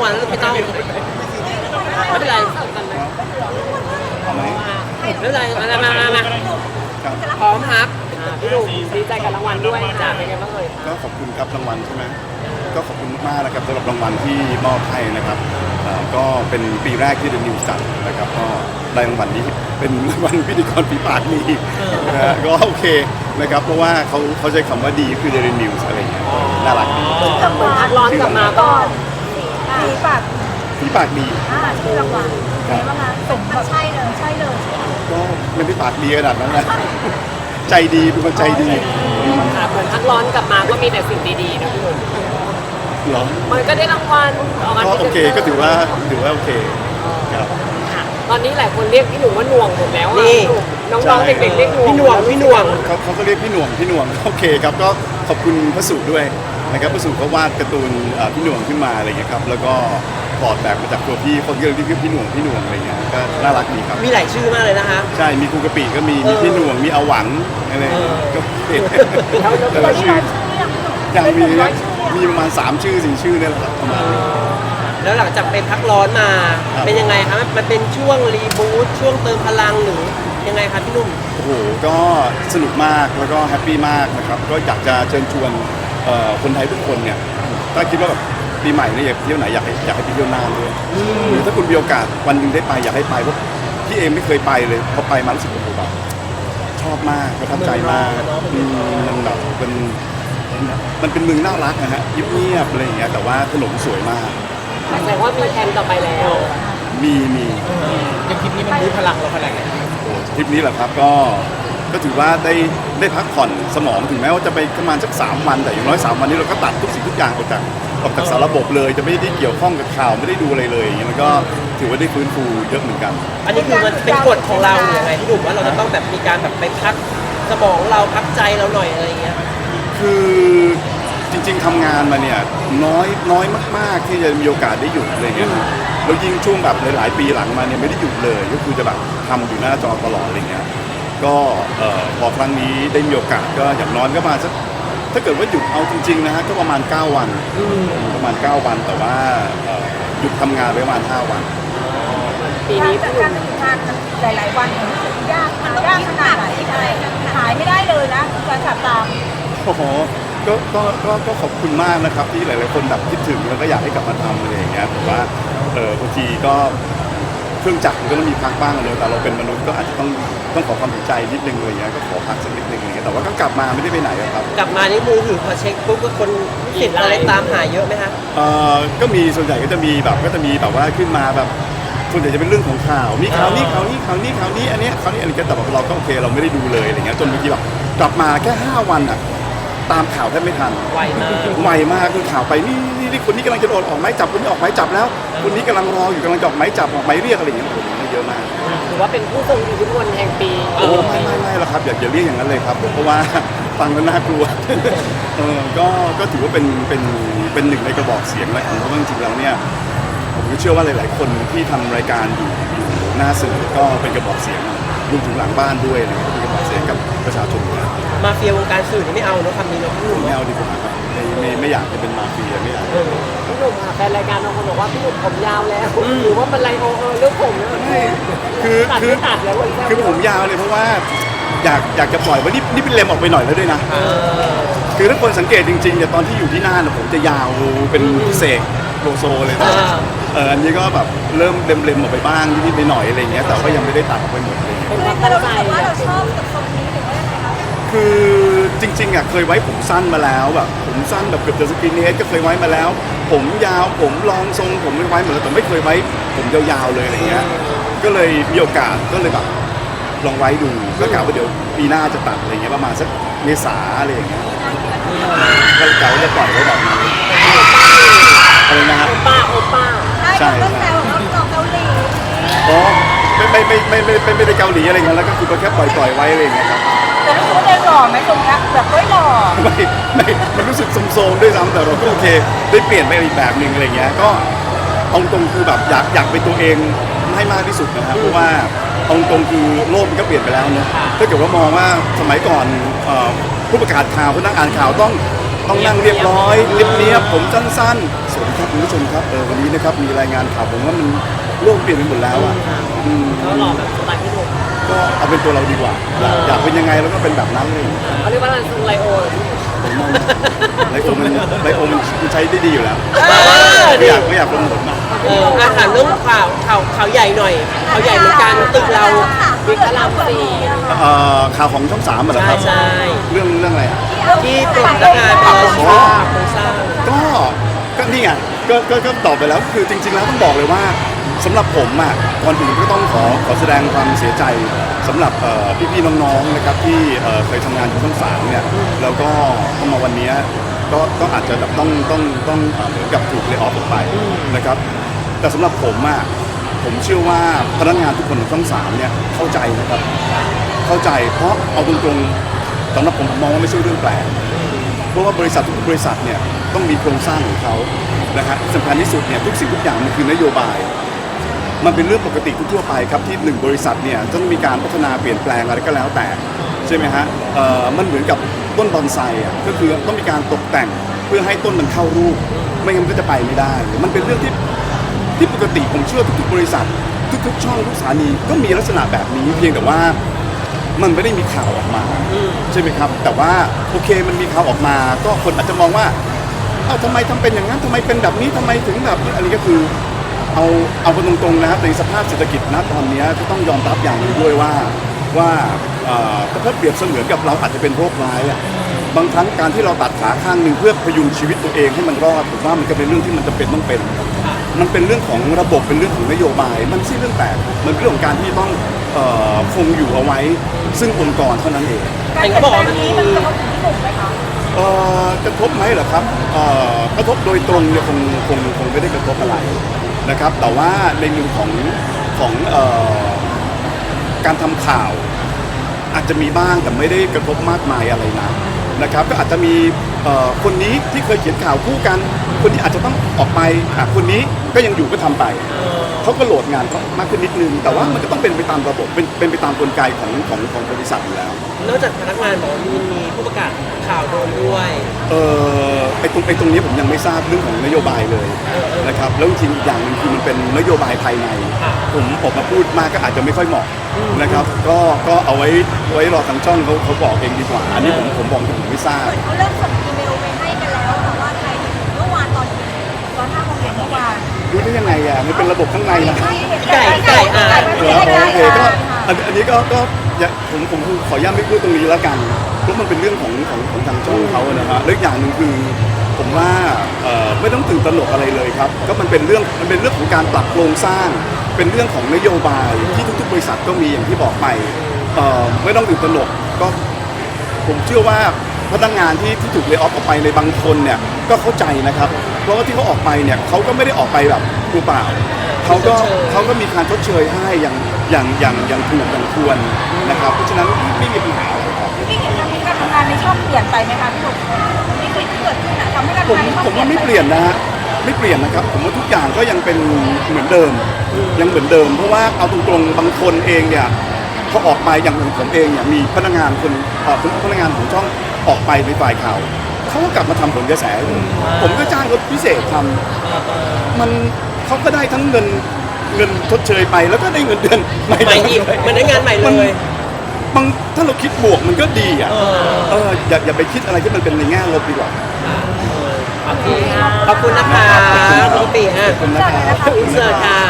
างวัลแล้วไม่ต้องไม่เป็นไรกันเลยเอาไหมไม่เป็นไรมามามามาครับพร้อมครับอ่าพี่หนุ่มดีใจกับรางวัลด้วยจ้าเป็นไงบ้างเอ่ยก็ขอบคุณครับรางวัลใช่ไหมก็ขอบคุณมากๆนะครับสำหรับรางวัลที่มอบให้นะครับเอ่อก็เป็นปีแรกที่เดนิวจัดนะครับก็ได้รางวัลนี้เป็นรางวัลพิธีกรปีปากดีนะฮะก็โอเคนะครับเพราะว่าเขาเขาใช้คำว่าดีคือเดนิวอะไรอย่างเงี้ยน่ารักดีเหมือนพักร้อนกลับมาก็ มีปากปีปากดี อ่าชื่อรางวัลเป็นไงบ้างคะสมมันใช่เลยใช่เลยก็ไม่ได้ปากดีขนาดนั้นนะ ใจดีเป็นคนใจดีค่ะเหมือนพักร้อนกลับมาก็มีแต่สิ่งดีๆนะพี่หนุ่มเหรอมันก็ได้รางวัลออกงานก็โอเคก็ถือว่าถือว่าโอเคครับ ค่ะตอนนี้หลายคนเรียกพี่หนุ่มว่าหน่วงหมดแล้วอะนี่น้องๆเด็กๆเรียกหน่วงพี่หน่วงพี่หน่วง เขาเขาก็เรียกพี่หน่วงพี่หน่วง โอเคครับก็ขอบคุณพระสุด้วย นะครับพระสุเขาวาดการ์ตูนเอ่อพี่หน่วงขึ้นมาอะไรเงี้ยครับแล้วก็ถอดแบบมาจากตัวพี่คนก็เลยเรียกพี่หน่วงพี่หน่วงอะไรเงี้ยก็น่ารักดีครับ มีหลายชื่อมากเลยนะคะ ใช่มีครูกะปิก็มีมีพี่หน่วงมีอาหวังอะไรเออ ก็เห็นแต่ละชื่อยังมีนะมีประมาณสามชื่อสี่ชื่อเนี่ยแหละครับประมาณนี้ แล้วหลังจากเป็นพักร้อนมา ครับ เป็นยังไงคะมันเป็นช่วงรีบูตช่วงเติมพลังหรือยังไงคะพี่หนุ่ม โอ้โหก็สนุกมากแล้วก็แฮปปี้มากนะครับก็อยากจะเชิญชวน เอ่อคนไทยทุกคนเนี่ยถ้าคิดว่าแบบปีใหม่เนี่ยอยากไปเที่ยวไหนอยากให้อยากให้ไปเที่ยวน่านด้วยหรือถ้าคุณมีโอกาสวันหนึ่งได้ไปอยากให้ไปเพราะพี่เองไม่เคยไปเลยพอไปมารู้สึกโอ้โหแบบชอบมากประทับใจมากเมืองร้อนอะเนอะอืมมันแบบเป็นมันเป็นเมืองน่ารักนะฮะเงียบๆอะไรอย่างเงี้ยแต่ว่าถนนสวยมาก แสดงว่ามีแผนต่อไปแล้ว มีมี ยังคลิปนี้มันบูตพลังเราขนาดไหน โอ้ทริปนี้แหละครับก็ ก็ถือว่าได้ได้พักผ่อนสมองถึงแม้ว่าจะไปประมาณสักสามวัน แต่อย่างน้อยสามวันนี้เราก็ตัดทุกสิ่งทุกอย่างออกจากออกจากสารระบบเลย จะไม่ได้เกี่ยวข้องกับข่าวไม่ได้ดูอะไรเลยอย่างเงี้ยมันก็ถือว่าได้ฟื้นฟูเยอะเหมือนกัน อันนี้คือมันเป็นกฎของเราหรือยังไงพี่หนุ่มว่าเราจะต้องแบบมีการแบบไปพักสมองเราพักใจเราหน่อยอะไรอย่างเงี้ย คือจริง ๆทำงานมาเนี่ยน้อยน้อยมาก ๆ ที่จะมีโอกาสได้หยุดอะไรเงี้ยแล้วยิ่งช่วงแบบหลายๆปีหลังมาเนี่ยไม่ได้หยุดเลย ก็คือจะแบบทำอยู่หน้าจอตลอดอะไรเงี้ย ก็เอ่อพอครั้งนี้ได้มีโอกาสก็อย่างน้อยก็ประมาณสักถ้าเกิดว่าหยุดเอาจริงๆนะฮะก็ประมาณ 9 วันประมาณ 9 วันแต่ว่าเอ่อหยุดทำงานไปประมาณ 5 วัน ปีการนี้จัพี่ดหกานุ่รมทำงานหลาย ๆ วันเนี่ยรู้สึกยากมันยากขนาดไหนหายไม่ได้เลยนะการขับตาม โอ้โหก็ก็ก็ก็ขอบคุณมากนะครับที่หลาย ๆ คนแบบคิดถึงแล้วก็อยากให้กลับมาทำอะไรอย่างเงี้ยแต่ว่าเออบางทีก็ เครื่องจักรมันก็ต้องมีพักบ้างอะเนอะแต่เราเป็นมนุษย์ก็อาจจะต้องต้องขอความเห็นใจนิดนึงอะไรเงี้ยก็ขอพักสักนิดนึงอะไรเงี้ยแต่ว่าก็กลับมาไม่ได้ไปไหนอะครับกลับมานี่มือถือพอเช็คปุ๊บก็คนติดอะไรตามหาเยอะไหมคะเอ่อก็มีส่วนใหญ่ก็จะมีแบบก็จะมีแบบว่าขึ้นมาแบบส่วนใหญ่จะเป็นเรื่องของข่าวมีข่าวนี้ข่าวนี้ข่าวนี้ข่าวนี้อันเนี้ยข่าวนี้อะไรก็แต่แบบเราก็โอเคเราไม่ได้ดูเลยอะไรเงี้ยจนบางทีแบบกลับมาแค่ห้าวันอะ ตามข่าวแทบไม่ทัน ไวมาก ไวมากคือข่าวไปนี่นี่นี่คนนี้กำลังจะโดนออกหมายจับคนนี้ออกหมายจับแล้วคนนี้กำลังรออยู่กำลังจะออกหมายจับออกหมายเรียกอะไรอย่างเงี้ยผมเยอะมากถือว่าเป็นผู้ทรงอิทธิพลแห่งปีโอ้ไม่ไม่ไม่หรอกครับอย่าอย่าเรียกอย่างนั้นเลยครับเพราะว่า ฟังแล้วน่ากลัวเออก็ก็ถือว่าเป็นเป็นเป็นหนึ่งในกระบอกเสียงแล้วกันเพราะว่าจริงๆแล้วเนี่ยผมก็เชื่อว่าหลาย ๆ คนที่ทำรายการอยู่อยู่หน้าสื่อก็เป็นกระบอกเสียงรวมถึงหลังบ้านด้วยอะไรเงี้ยก็เป็นกระบอ กเสียงกับประชาชนนะมาเฟียวงการสื่อนี่ไม่เอาเนอะคำนี้เนอะพี่หนุ่มไม่เนอะเอาดีกว่าครับไม่ไม่ไม่อยากจะเป็นมาเฟียไม่อยากพี่หนุ่มค่ะแฟนรายการบางคนบอกว่าพี่หนุ่มผมยาวแล้วหรือว่ามันไรโอเออเรื่องผมเนี่ยไม่คือตัดคือ ไม่ตัดแล้ววันแรกคือผมยาวเลยเพราะว่าอยากอยากจะปล่อยว่านี่นี่เป็นเลมออกไปหน่อยแล้วด้วยนะ เออคือถ้าคนสังเกตจริงๆเนี่ยตอนที่อยู่ที่น่านน่ะผมจะยาวเป็นพิเศษโลโซเลยนะอ่าเอออันนี้ก็แบบเริ่มเล็มๆออกไปบ้างนิดๆไปหน่อยๆอะไรเงี้ยแต่ก็ยังไม่ได้ตัดออกไปหมดอะไรเงี้ยเป็นความแต่ตั้งเราใจรู้สึกว่าเราชอบกับทร คะคือจริงๆอะเคยไว้ผมสั้นมาแล้วแบบผมสั้นแบบเกือบจะสกินเฮดก็เคยไว้มาแล้ว ผมยาวผมลองทรงผมไม่ไว้หมดแล้วแต่ไม่เคยไว้ผมยาวๆเลยอะไรเงี้ยก็เลยมีโอกาสก็เลยแบบลองไว้ดูก็กะว่าเดี๋ยวปีหน้าจะตัดอะไรเงี้ยประมาณสักเมษาอะไรอย่างเงี้ยก็กะว่าจะปล่อยไว้แบบนั้นอะไรนะฮะโอป้าโอป้าใช่เราก็แซวว่าเราเกาหลีอ๋อไม่ไม่ไม่ไม่ไม่ไม่ไม่ได้เกาหลีอะไรเงี้ยแล้วก็คือก็แค่ปล่อยปล่อยไว้อะไรอย่างเงี้ยครับ แต่รู้สึกว่าเดินหล่อไหมตรงเนี้ยแบบเฮ้ยหล่อไม่ไม่มันรู้สึกโทรมๆด้วยซ้ำแต่เราก็โอเค ได้เปลี่ยนไปอีกแบบหนึ่งอะไรเงี้ยก็เอาตรงคือแบบอยากอยากเป็นตัวเองให้มากที่สุดนะครับเพราะว่าเอาตรงคือโลกมันก็เปลี่ยนไปแล้วเนอะถ้าเกิดว่ามองว่าสมัยก่อนเอ่อผู้ประกาศข่าวผู้นักอ่านข่าวต้องต้องนั่งเรียบร้อยเรียบเนียบผมสั้นๆสวัสดีครับคุณผู้ชมครับเออวันนี้นะครับมีรายงานข่าวผมว่ามันโลกเปลี่ยนไปหมดแล้วอะอืม ก็หล่อแบบสไตล์พี่หนุ่มก็ เอาเป็นตัวเราดีกว่า อยากอยากเป็นยังไงแล้วก็เป็นแบบนั้นเลยเขาเรียกว่าอะไรทรงไลโอเหรอพี่ไลโอมันไลโอมันมันใช้ได้ดีอยู่แล้วเออไม่ดีอยากไม่อยากโปรโมทมากเอออาถามเรื่องข่าวข่าวข่าวใหญ่หน่อยข่าวใหญ่เหมือนกันตึกเราบิ๊กพระรามสี่เอ่อข่าวของช่องสามเหรอใช่ครับใช่เรื่องเรื่องอะไรอะที่ตึกพนักงานเป็นโครงสร้างโครงสร้างก็ก็นี่ไงก็ก็ก็ตอบไปแล้วคือจริง ๆ แล้วต้องบอกเลยว่าสำหรับผมอะก่อนอื่นก็ต้องขอขอแสดงความเสียใจ สำหรับพี่ๆน้องๆนะครับที่เคยทำงานอยู่ช่องสามเนี่ยแล้วก็เข้ามาวันนี้ก็ก็อาจจะแบบต้องต้องต้องเอ่อเหมือนกับถูกเล y off ออกไปนะครับ แต่สำหรับผมอะผมเชื่อว่าพนักงานทุกคนของช่องสามเนี่ยเข้าใจนะครับ เข้าใจเพราะเอาตรงๆสำหรับผมผมมองว่าไม่ใช่เรื่องแปลกเพราะว่าบริษัททุกบริษัทเนี่ยต้องมีโครงสร้างของเขานะฮะที่สำคัญที่สุดเนี่ยทุกสิ่งทุกอย่างมันคือนโยบาย มันเป็นเรื่องปกติทั่วไปครับที่หนึ่งบริษัทเนี่ยต้องมีการพัฒนาเปลี่ยนแปลงอะไรก็แล้วแต่ใช่ไหมฮะเอ่อมันเหมือนกับต้นบอนไซอะก็คือต้องมีการตกแต่งเพื่อให้ต้นมันเข้ารูป ไม่งั้นมันก็จะไปไม่ได้ มันเป็นเรื่องที่ที่ปกติผมเชื่อทุกๆบริษัท ทุกๆ ช่องทุกสถานีก็มีลักษณะแบบนี้ เพียงแต่ว่ามันไม่ได้มีข่าวออกมาใช่ไหมครับ แต่ว่าโอเคมันมีข่าวออกมา ก็คนอาจจะมองว่าเอ้าทำไมทำเป็นอย่างนั้นทำไมเป็นแบบนี้ทำไมถึงแบบนี้อันนี้ก็คือ เอาเอากันตรงๆนะครับในสภาพเศรษฐกิจณตอนนี้ก็ต้องยอมรับอย่างหนึงด้วยว่าว่าเอ่อถ้าเปรียบเสมือนกับเราอาจจะเป็นโรคร้ายอะบางครั้งการที่เราตัดขาข้างหนึ่งเพื่อพยุงชีวิตตัวเองให้มันรอดผมว่ามันก็เป็นเรื่องที่มันจำเป็นต้องเป็น มันเป็นเรื่องของระบบเป็นเรื่องของนโยบาย มันไม่ใช่เรื่องแปลกมันเป็นเรื่องของการที่ต้องเอ่อคงอยู่เอาไว้ ซึ่งองค์กรเท่านั้นเอง การเปลี่ยนแปลงนี้มันกระทบถึงพี่หนุ่มไหมคะ เอ่อกระทบไหมเหรอครับเอ่อกระทบโดยตรงเนี่ยคงคงคงไม่ได้กระทบอะไรนะครับ แต่ว่าในมุมของของเอ่อการทำข่าว อาจจะมีบ้างแต่ไม่ได้กระทบมากมายอะไรนะนะครับ ก็อาจจะมีเอ่อคนนี้ที่เคยเขียนข่าวคู่กัน คนนี้อาจจะต้องออกไปอะคนนี้ก็ยังอยู่ก็ทำไปเขาก็โหลดงานเขามากขึ้นนิดนึง แต่ว่ามันก็ต้องเป็นไปตามระบบเป็นเป็นไปตามกลไกของของของบริษัทอยู่แล้ว นอกจากพนักงานบอกว่ามีมีผู้ประกาศข่าวโดนด้วยเออไอตรงไอตรงนี้ผมยังไม่ทราบเรื่องของนโยบายเลยนะครับแล้วจริงๆอีกอย่างหนึงคือมันเป็นนโยบายภายในค่ะผมออกมาพูดมากก็อาจจะไม่ค่อยเหมาะนะครับ ก็ก็เอาไว้ไว้รอทางช่องเขาเขาบอกเองดีกว่า อันนี้ผมผมบอกผมไม่ทราบเขาเริ่มส่งอีเมลไปให้กันแล้วแต่ว่าใครเมื่อวานตอนตอนห้าโมงเย็นเมื่อวาน รู้ได้ยังไงอะมันเป็นระบบข้างในนะไก่ไก่อะเหรอโอเคก็อันอันนี้ก็ก็อย่าผมผมขออนุญาตไม่พูดตรงนี้แล้วกันเพราะมันเป็นเรื่องของของของทางช่องเขาอะนะฮะแล้วอีกอย่างหนึ่งคือ ผมว่าเอ่อไม่ต้องตื่นตระหนกอะไรเลยครับ ก็มันเป็นเรื่องมันเป็นเรื่องของการปรับโครงสร้าง เป็นเรื่องของนโยบายที่ทุกๆบริษัทก็มีอย่างที่บอกไปเอ่อไม่ต้องตื่นตระหนกก็ ผมเชื่อว่าพนักงานที่ที่ถูกเล y off ออกไปในบางคนเนี่ยก็เข้าใจนะครับเพ ราะว่าที่เขาออกไปเนี่ยเขาก็ไม่ได้ออกไปแบบกูเปล่าเขาก็ชดเชยเขาก็มีการชดเชยให้อย่างอย่างอย่างอย่างถูกอย่างควรนะครับเพราะฉะนั้นไม่มีปัญหาอะไรครับพี่เห็นการทำงานในช่องเปลี่ยนไปไหมคะพี่หนุ่มมีสิ่งที่เกิดขึ้นอะทำให้การผมทำงานในช่องผมว่าไม่เปลี่ยนนะฮะไม่เปลี่ยนนะครับ ผมว่าทุกอย่างก็ยังเป็นเหมือนเดิม ยังเหมือนเดิม เพราะว่าเอาตรงๆบางคนเองเนี่ยเขาออกไปอย่างของผมเองเนี่ยมีพนักงานคนเอ่อพนักงานของช่องออกไปในฝ่ายข่าว เขาก็กลับมาทำผลกระแสให้ผมผมก็จ้างรถพิเศษทำเออเออมันเขาก็ได้ทั้งเงินเงินชดเชยไป แล้วก็ได้เงินเดือนใหม่ใหม่อีกมันได้งานใหม่เลย บางถ้าเราคิดบวกมันก็ดีอะ เออ เอออย่าอย่าไปคิดอะไรที่มันเป็นในแง่ลบดีกว่าโอเคขอบคุณนะคะน้องปีฮะขอบคุณนะครับอินเสิร์ตค่ะ